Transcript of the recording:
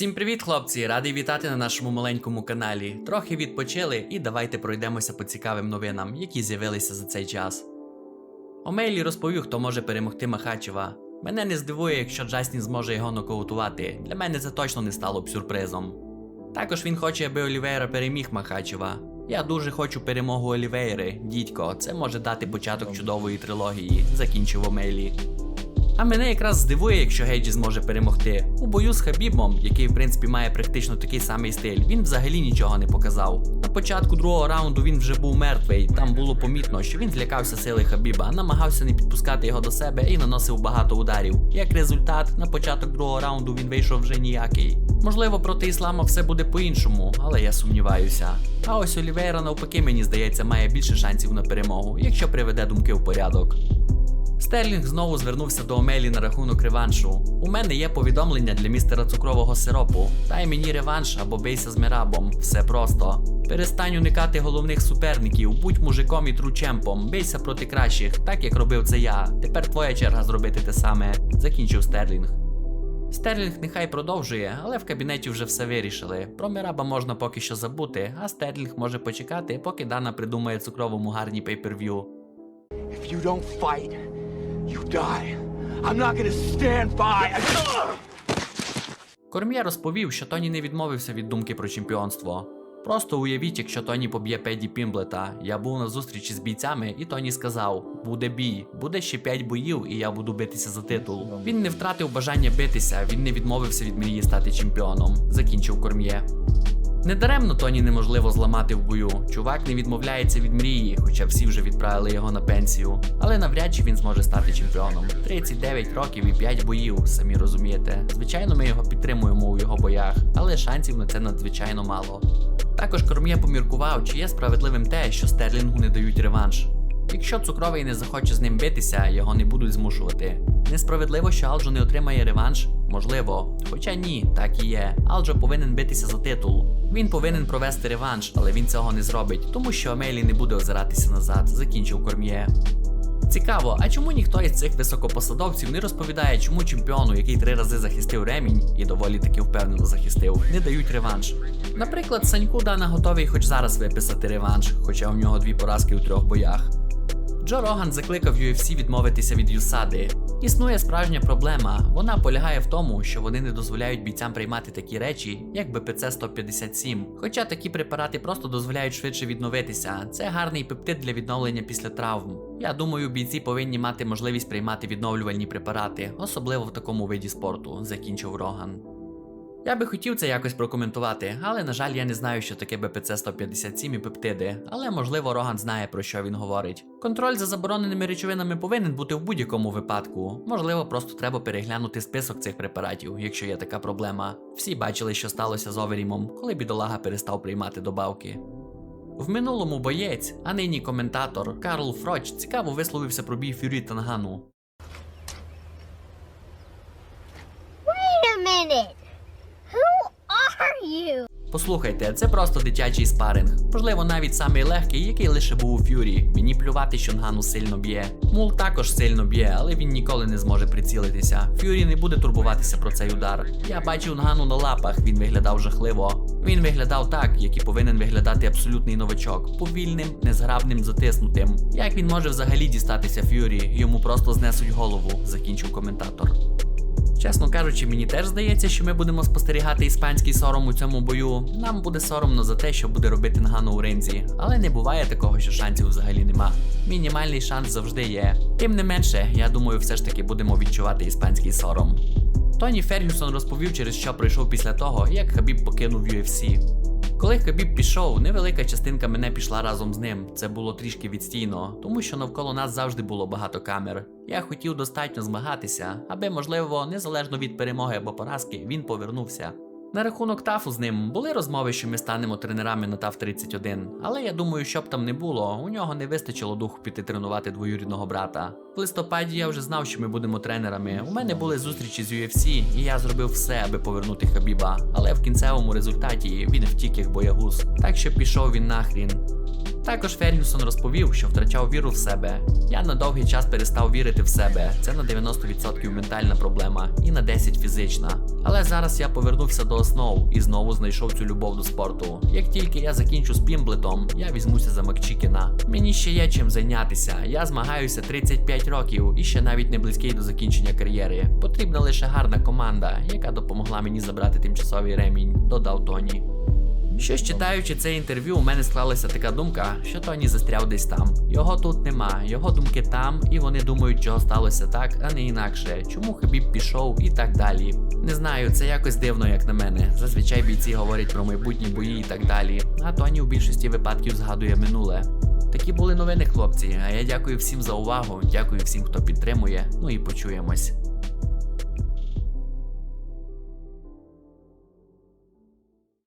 Всім привіт, хлопці! Радий вітати на нашому маленькому каналі. Трохи відпочили і давайте пройдемося по цікавим новинам, які з'явилися за цей час. Омейлі розповів, хто може перемогти Махачева. Мене не здивує, якщо Джастін зможе його нокаутувати. Для мене це точно не стало б сюрпризом. Також він хоче, аби Олівейра переміг Махачева. Я дуже хочу перемогу Олівейри, дідько, це може дати початок чудової трилогії, закінчив Омейлі. А мене якраз здивує, якщо Гейджі зможе перемогти. У бою з Хабібом, який в принципі має практично такий самий стиль, він взагалі нічого не показав. На початку другого раунду він вже був мертвий. Там було помітно, що він злякався сили Хабіба, намагався не підпускати його до себе і наносив багато ударів. Як результат, на початок другого раунду він вийшов вже ніякий. Можливо, проти іслама все буде по-іншому, але я сумніваюся. А ось Олівейра, навпаки, мені здається, має більше шансів на перемогу, якщо приведе думки в порядок. Стерлінг знову звернувся до Омелі на рахунок реваншу. У мене є повідомлення для містера цукрового сиропу. Дай мені реванш або бейся з Мирабом. Все просто. Перестань уникати головних суперників, будь мужиком і тручемпом, бейся проти кращих, так як робив це я. Тепер твоя черга зробити те саме. Закінчив Стерлінг. Стерлінг нехай продовжує, але в кабінеті вже все вирішили. Про Мираба можна поки що забути, а Стерлінг може почекати, поки Дана придумає цукровому гарні пейперв'ю. If you don't fight, you die. I'm not gonna stand by. Корм'є розповів, що Тоні не відмовився від думки про чемпіонство. Просто уявіть, якщо Тоні поб'є Педі Пімблета. Я був на зустрічі з бійцями, і Тоні сказав: буде бій, буде ще 5 боїв, і я буду битися за титул. Він не втратив бажання битися, він не відмовився від мрії стати чемпіоном. Закінчив корм'є. Недаремно Тоні неможливо зламати в бою. Чувак не відмовляється від мрії, хоча всі вже відправили його на пенсію. Але навряд чи він зможе стати чемпіоном. 39 років і 5 боїв, самі розумієте. Звичайно, ми його підтримуємо у його боях, але шансів на це надзвичайно мало. Також Корм'є поміркував, чи є справедливим те, що Стерлінгу не дають реванш. Якщо цукровий не захоче з ним битися, його не будуть змушувати. Несправедливо, що Алджо не отримає реванш? Можливо. Хоча ні, так і є. Алджо повинен битися за титул. Він повинен провести реванш, але він цього не зробить, тому що Амелі не буде озиратися назад, закінчив Корм'є. Цікаво, а чому ніхто із цих високопосадовців не розповідає, чому чемпіону, який три рази захистив ремінь і доволі таки впевнено захистив, не дають реванш? Наприклад, Саньку Дана готовий хоч зараз виписати реванш, хоча у нього дві поразки у трьох боях. Джо Роган закликав UFC відмовитися від Юсади. Існує справжня проблема. Вона полягає в тому, що вони не дозволяють бійцям приймати такі речі, як БПЦ 157. Хоча такі препарати просто дозволяють швидше відновитися. Це гарний пептид для відновлення після травм. Я думаю, бійці повинні мати можливість приймати відновлювальні препарати, особливо в такому виді спорту, закінчив Роган. Я би хотів це якось прокоментувати, але на жаль, я не знаю, що таке БПЦ 157 і пептиди, але можливо Роган знає про що він говорить. Контроль за забороненими речовинами повинен бути в будь-якому випадку. Можливо, просто треба переглянути список цих препаратів, якщо є така проблема. Всі бачили, що сталося з Оверімом, коли бідолага перестав приймати добавки. В минулому боєць, а нині коментатор Карл Фроч цікаво висловився про бій Фюрі та Нгану. Wait a minute. Послухайте, це просто дитячий спаринг. Можливо, навіть самий легкий, який лише був у фюрі. Мені плювати, що Нгану сильно б'є. Мул також сильно б'є, але він ніколи не зможе прицілитися. Фюрі не буде турбуватися про цей удар. Я бачив Нгану на лапах, він виглядав жахливо. Він виглядав так, як і повинен виглядати абсолютний новачок, повільним, незграбним, затиснутим. Як він може взагалі дістатися Фюрі? Йому просто знесуть голову, закінчив коментатор. Чесно кажучи, мені теж здається, що ми будемо спостерігати іспанський сором у цьому бою. Нам буде соромно за те, що буде робити Нгану у ринзі. Але не буває такого, що шансів взагалі нема. Мінімальний шанс завжди є. Тим не менше, я думаю, все ж таки будемо відчувати іспанський сором. Тоні Фергюсон розповів, через що пройшов після того, як Хабіб покинув UFC. Коли Хабіб пішов, невелика частинка мене пішла разом з ним. Це було трішки відстійно, тому що навколо нас завжди було багато камер. Я хотів достатньо змагатися, аби, можливо, незалежно від перемоги або поразки, він повернувся. На рахунок тафу з ним були розмови, що ми станемо тренерами на ТАФ 31, але я думаю, що б там не було, у нього не вистачило духу піти тренувати двоюрідного брата. В листопаді я вже знав, що ми будемо тренерами. У мене були зустрічі з UFC, і я зробив все, аби повернути Хабіба. Але в кінцевому результаті він втік як боягуз. Так що пішов він нахрін. Також Фергюсон розповів, що втрачав віру в себе. Я на довгий час перестав вірити в себе. Це на 90% ментальна проблема і на 10% фізична. Але зараз я повернувся до основ і знову знайшов цю любов до спорту. Як тільки я закінчу з Пімблетом, я візьмуся за Макчікіна. Мені ще є чим зайнятися. Я змагаюся 35 років і ще навіть не близький до закінчення кар'єри. Потрібна лише гарна команда, яка допомогла мені забрати тимчасовий ремінь, додав Тоні. Що ж читаючи це інтерв'ю, у мене склалася така думка, що Тоні застряв десь там. Його тут нема, його думки там, і вони думають, чого сталося так, а не інакше. Чому Хабіб пішов і так далі. Не знаю, це якось дивно, як на мене. Зазвичай бійці говорять про майбутні бої і так далі. А Тоні у більшості випадків згадує минуле. Такі були новини, хлопці. А я дякую всім за увагу, дякую всім, хто підтримує. Ну і почуємось.